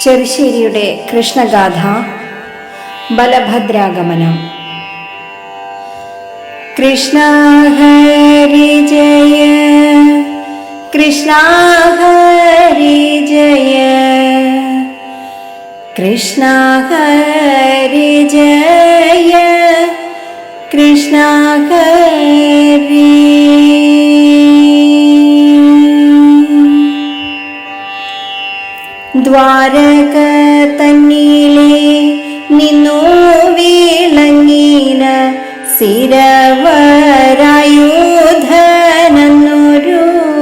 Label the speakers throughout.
Speaker 1: ചെറുശ്ശേരിയുടെ കൃഷ്ണഗാഥ ബലഭദ്രാഗമനം കൃഷ്ണ ഹരി ജയ കൃഷ്ണ ഹരി ജയ കൃഷ്ണ ഹരി ജയ കൃഷ്ണ ഹരി ദ്വാരക തന്നിലെ നിന്നു വീളങ്ങീന സിരവരായുധനൊരു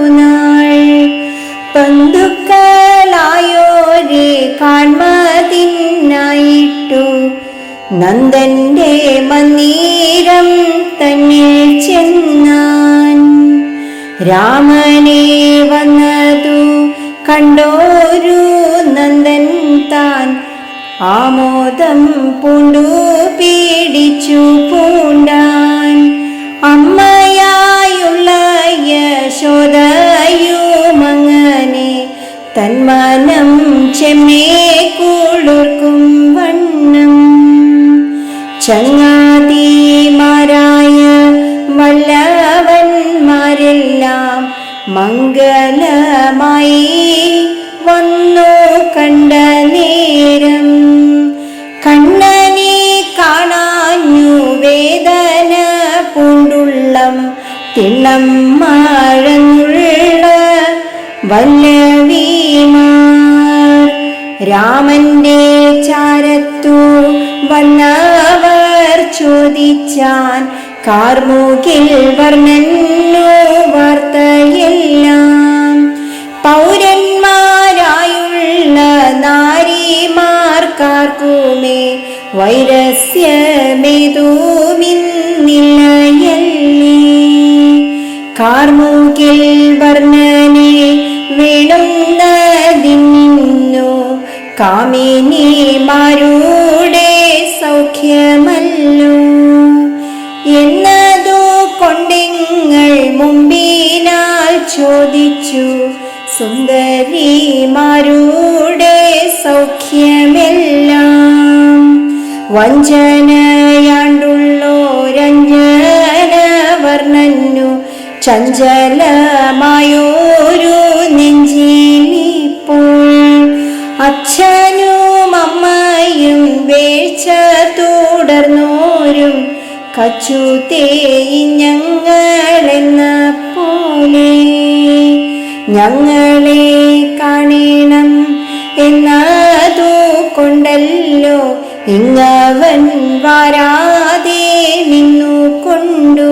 Speaker 1: നാൾ. പന്തുക്കളായോരെ കാൺമതിനായിട്ടു നന്ദന്റെ മന്ദിരം തന്നിൽ ചെന്നാൻ. രാമനെ ആമോദം പൂണ്ടു പീഡിച്ചു പൂണ്ടാൻ അമ്മയായുള്ള യശോദയുമങ്ങനെ തന്മാനം ചെമ്മേ കുളിർക്കും വണ്ണം. ചങ്ങാതിമാരായ വല്ലവന്മാരെല്ലാം മംഗളമായി തിണ്ണം മഴങ്ങുള്ള വല്ലവീമാർ രാമന്റെ ചാരത്തു വന്നവർ ചോദിച്ചാൻ കാർമുകിൽ വർണന്നു വാർത്തയെല്ലാം. പൗരന്മാരായുള്ള നാരിമാർക്കാർക്കുമേ വൈരസ്യമേതുമിന്നയല്ലേ കാർമുകിൽ വർണനെ വേണുന്നതിന്നു കാമിനിമാരുടെ സൗഖ്യമല്ലു. എന്നതു കൊണ്ടിങ്ങൾ മുമ്പിനാൽ ചോദിച്ചു. സുന്ദരിമാരുടെ സൗഖ്യമെല്ലാം. വഞ്ചനയാണ്ടുള്ളോരഞ്ജന വർണന്നു ചഞ്ചലമായോരു നെഞ്ചിലിപ്പോൾ അച്ഛനും അമ്മയും വേഴ്ച തുടർന്നോരും കച്ചു ഞങ്ങളെന്ന പോലെ ഞങ്ങളെ കാണണം എന്നതു കൊണ്ടല്ലോ ഇങ്ങവൻ വരാതെ നിന്നു കൊണ്ടു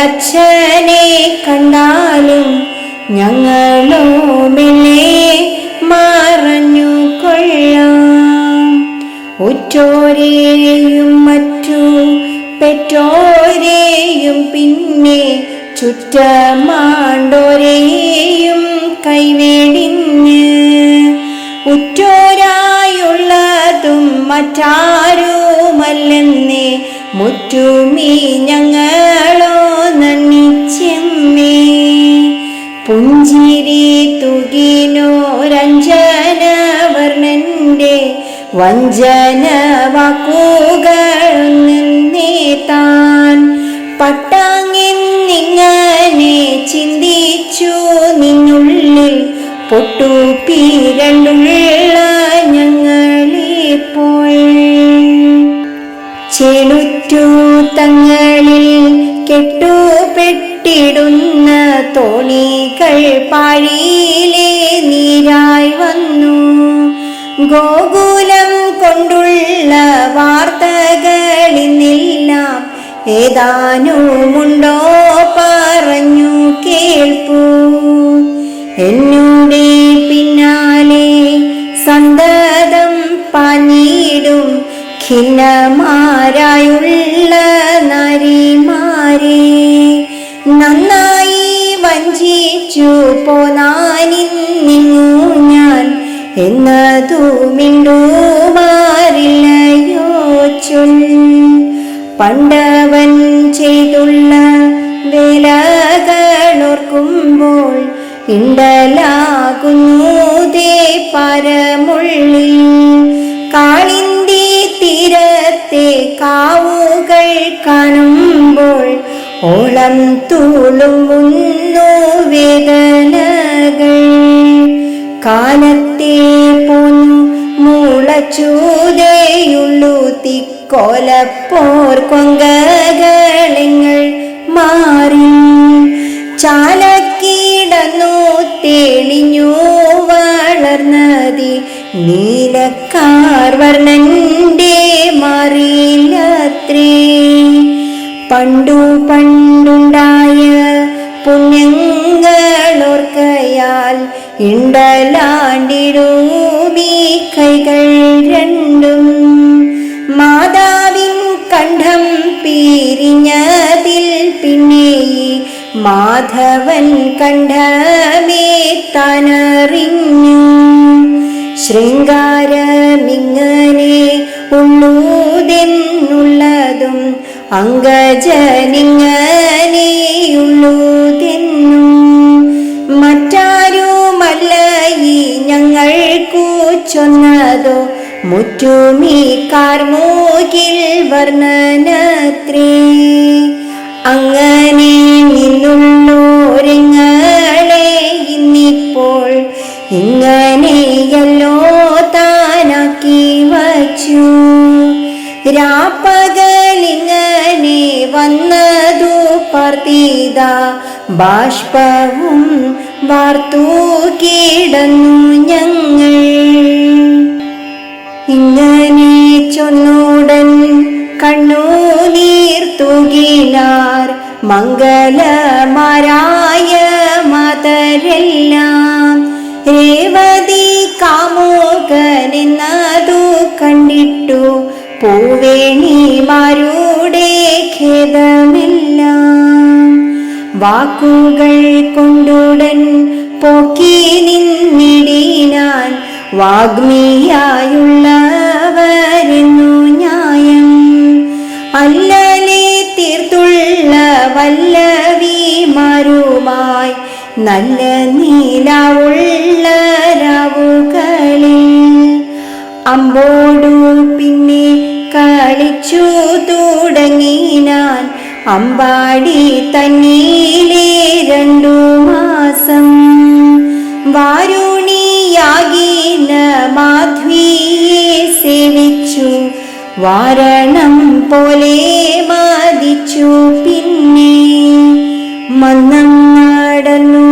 Speaker 1: തന്നച്ഛനെ കണ്ടാലും ഞങ്ങളോ മെല്ലെ മറഞ്ഞു കൊള്ളാം ഉറ്റോരെയും മറ്റു പെറ്റോരെയും പിന്നെ ചുറ്റമാണ്ടോരെയും കൈവേടിഞ്ഞ് ഉറ്റോരായുള്ളതും മറ്റാരുമല്ലെന്നേ മുറ്റുമീ ഞങ്ങളോ പുഞ്ചിരി തുകിനോരഞ്ജന വർണന്റെ വഞ്ചന വാക്കുകൾ നിന്നേ താൻ പട്ടാങ്ങിന്നിങ്ങനെ ചിന്തിച്ചു നിന്നുള്ളിൽ പൊട്ടുപീരണ്ടുള്ള ഞങ്ങളിപ്പോൾ. ചെളുറ്റു തങ്ങളിൽ കെട്ടുപെട്ടിടുന്ന തോണികൾ പാഴിയിലെ നീരായി വന്നു. ഗോകുലം കൊണ്ടുള്ള വാർത്തകളിന്നെല്ലാം ഏതാനുമുണ്ടോ പറഞ്ഞു കേൾപ്പൂ. എന്നുടെ പിന്നാലെ സന്തതം പാഞ്ഞിടും ഖിന്നമാരായുള്ള പോനാനിന്നു ഞാൻ എന്നതു മിണ്ടുമാറില്ലയോ പണ്ടവൻ ചെയ്തുള്ള വിലകളോർക്കുമ്പോൾ ഇണ്ടലാകുന്നു ദേ പരമുള്ളിൽ. കാളിന്തി തീരത്തെ കാവുകൾ കാണുമ്പോൾ ഓളം തൂളുമുന്നു വേദനകൾ. കാലത്തെ പോന്നു മുളച്ചൂതയുള്ളു തിക്കോലപ്പോർ കൊങ്കകളിങ്ങൾ മാറി. ചാലക്കിടന്നു തെളിഞ്ഞു വളർന്നതി നീലക്കാർ വർണന്റെ മാറിയില്ലത്രേ. പണ്ടു പണ്ടുണ്ടായ പുണ്യങ്ങളോർക്കയാൽ ഇണ്ടലാണ്ടിരൂപി കൈകൾ രണ്ടും. മാതാവിൻ കണ്ഠം പീരിഞ്ഞതിൽ പിന്നെ മാധവൻ കണ്ഠമേ തനറിഞ്ഞു. ശൃംഗാരമിങ്ങനെ ഉള്ളൂതെന്നുള്ളതും അംഗജനിങ്ങനെയുള്ളൂതെന്നും മറ്റാരുമല്ല ഈ ഞങ്ങൾക്കു ചൊന്നതോ മുറ്റുമീ കാർമൂകിൽ വർണനത്രേ. അങ്ങനെ നിന്നുള്ളോരങ്ങളെ പാർത്തീത ബാഷ്പവും വാർത്തു കീടന്നു ഞങ്ങൾ. ഇങ്ങനെ ചൊന്നൂടൻ കണ്ണുനീർ തൂകിനാർ മംഗലമാരായ മതരെല്ലാം. രേവതി കാമോകനെന്നതു കണ്ടിട്ടു പൂവേണിമാരുടെ വാക്കുകൾ കൊണ്ടുടൻ പോക്കി നിന്നിടിനാൻ വാഗ്മിയായുള്ളവരുന്നു ന്യായം. അല്ലലെ തീർത്തുള്ള വല്ലവിമാരുമായി നല്ല നീലവുള്ള രാവുകളിൽ അമ്പോടു പിന്നെ കളിച്ചു തുടങ്ങിനാൻ അമ്പാടി തന്നീലേ രണ്ടു മാസം വാരുണിയാകീന മാധ്വിയെ സേവിച്ചു. വാരണം പോലെ മാതിച്ചു പിന്നെ മന്നം നടന്നു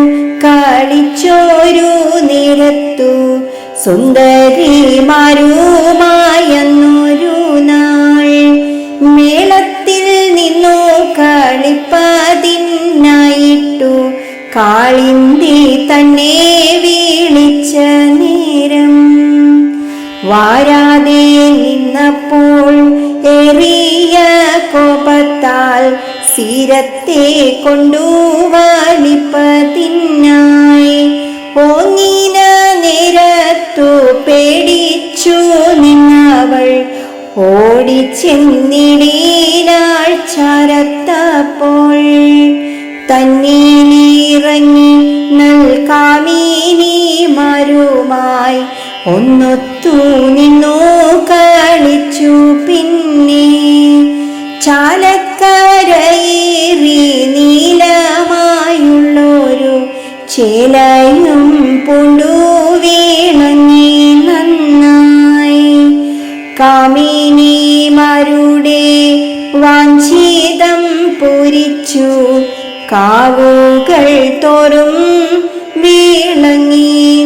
Speaker 1: കളിച്ചോരു നിരത്തു സുന്ദരിമാരുമായെന്നൊരു കാളിന്തി തന്നെ വീണിച്ച നേരം വാരാതെ നിന്നപ്പോൾ എറിയ കോപത്താൽ സീരത്തെ കൊണ്ടു വലിപ്പതിനായി ഓങ്ങിന നേരത്തു പേടിച്ചു നിന്നവൾ ഓടിച്ചെന്നിടീനാൾ നൽകാമീനിമാരുമായി ഒന്നൊത്തു നിന്നു കളിച്ചു പിന്നെ. ചാലക്കരയേറി നീലമായുള്ളൊരു ചേലയും പൂണ്ടു വീണങ്ങി നന്നായി. കാമിനിമാരുടെ വാഞ്ചിതം പൂരിച്ചു കാവുകൾ തോറും വീളങ്ങി